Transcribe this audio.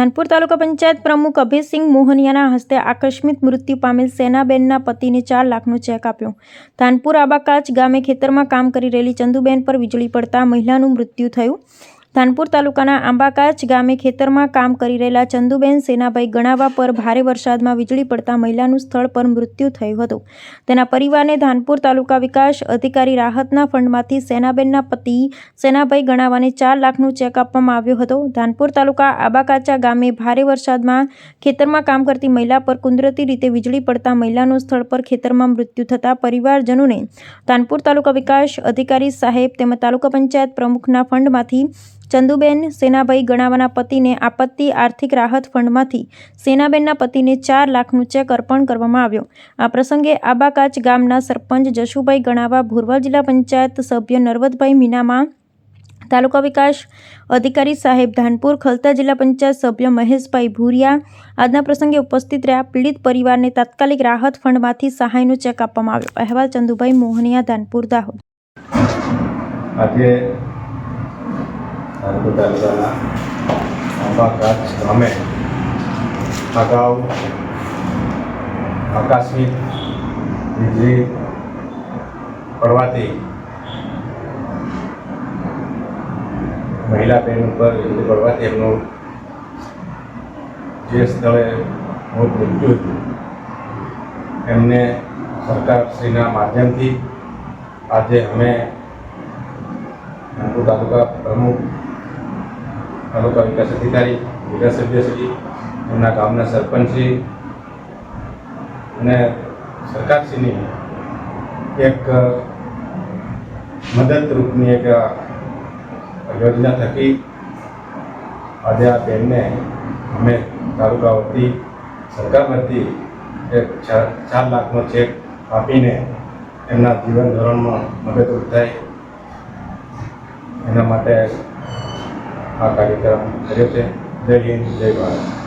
ધાનપુર તાલુકા પંચાયત પ્રમુખ અભયસિંહ મોહનિયાના હસ્તે આકસ્મિક મૃત્યુ પામેલ સેનાબેનના પતિને ચાર લાખનો ચેક આપ્યો. ધાનપુર આબાકાચ ગામે ખેતરમાં કામ કરી રહેલી ચંદુબેન પર વીજળી પડતા મહિલાનું મૃત્યુ થયું. ધાનપુર તાલુકાના આંબાકાચ ગામે ખેતરમાં કામ કરી રહેલા ચંદુબેન સેનાભાઈ ગણાવા પર ભારે વરસાદમાં વીજળી પડતા મહિલાનું સ્થળ પર મૃત્યુ થયું હતું. તેના પરિવારને ધાનપુર તાલુકા વિકાસ અધિકારી રાહતના ફંડમાંથી સેનાબેનના પતિ સેનાભાઈ ગણાવાને ચાર લાખનું ચેક આપવામાં આવ્યો હતો. ધાનપુર તાલુકા આંબાકાચા ગામે ભારે વરસાદમાં ખેતરમાં કામ કરતી મહિલા પર કુદરતી રીતે વીજળી પડતા મહિલાનું સ્થળ પર ખેતરમાં મૃત્યુ થતાં પરિવારજનોને ધાનપુર તાલુકા વિકાસ અધિકારી સાહેબ તેમજ તાલુકા પંચાયત પ્રમુખના ફંડમાંથી ચંદુબેન સેનાભાઈ ગણાવાના પતિને આપત્તિ આર્થિક રાહત ફંડમાંથી સેનાબેનના પતિને ચાર લાખનું ચેક અર્પણ કરવામાં આવ્યો. આ પ્રસંગે આબાકાચ ગામના સરપંચ જશુભાઈ ગણાવા, ભુરવલ જિલ્લા પંચાયત સભ્ય નર્વદભાઈ મીનામા, તાલુકા વિકાસ અધિકારી સાહેબ ધાનપુર, ખલતા જિલ્લા પંચાયત સભ્ય મહેશભાઈ ભૂરિયા આજના પ્રસંગે ઉપસ્થિત રહ્યા. પીડિત પરિવારને તાત્કાલિક રાહત ફંડમાંથી સહાયનો ચેક આપવામાં આવ્યો. અહેવાલ ચંદુભાઈ મોહનિયા, ધાનપુર, દાહોદ. આજે ધાનપુર તાલુકાના ગામે અગાઉ આકસ્મિક વીજળી પડવાથી મહિલા બેન ઉપર વીજળી પડવાથી એમનું જે સ્થળે મોત મૃત્યુ હતું, એમને સરકારશ્રીના માધ્યમથી આજે અમે ધાનપુર તાલુકા પ્રમુખ તાલુકા વિકાસ અધિકારી ધારાસભ્યશ્રી એમના ગામના સરપંચશ્રી અને સરકારશ્રીની એક મદદરૂપની એક યોજના થકી આજે આ બેનને અમે તાલુકા વતી, સરકાર વતી એક ચાર લાખનો ચેક આપીને એમના જીવન ધોરણમાં મદદરૂપ થાય. એના માટે આ કાર્યક્રમ કર્યો છે. જય હિન્દ જય ભારત.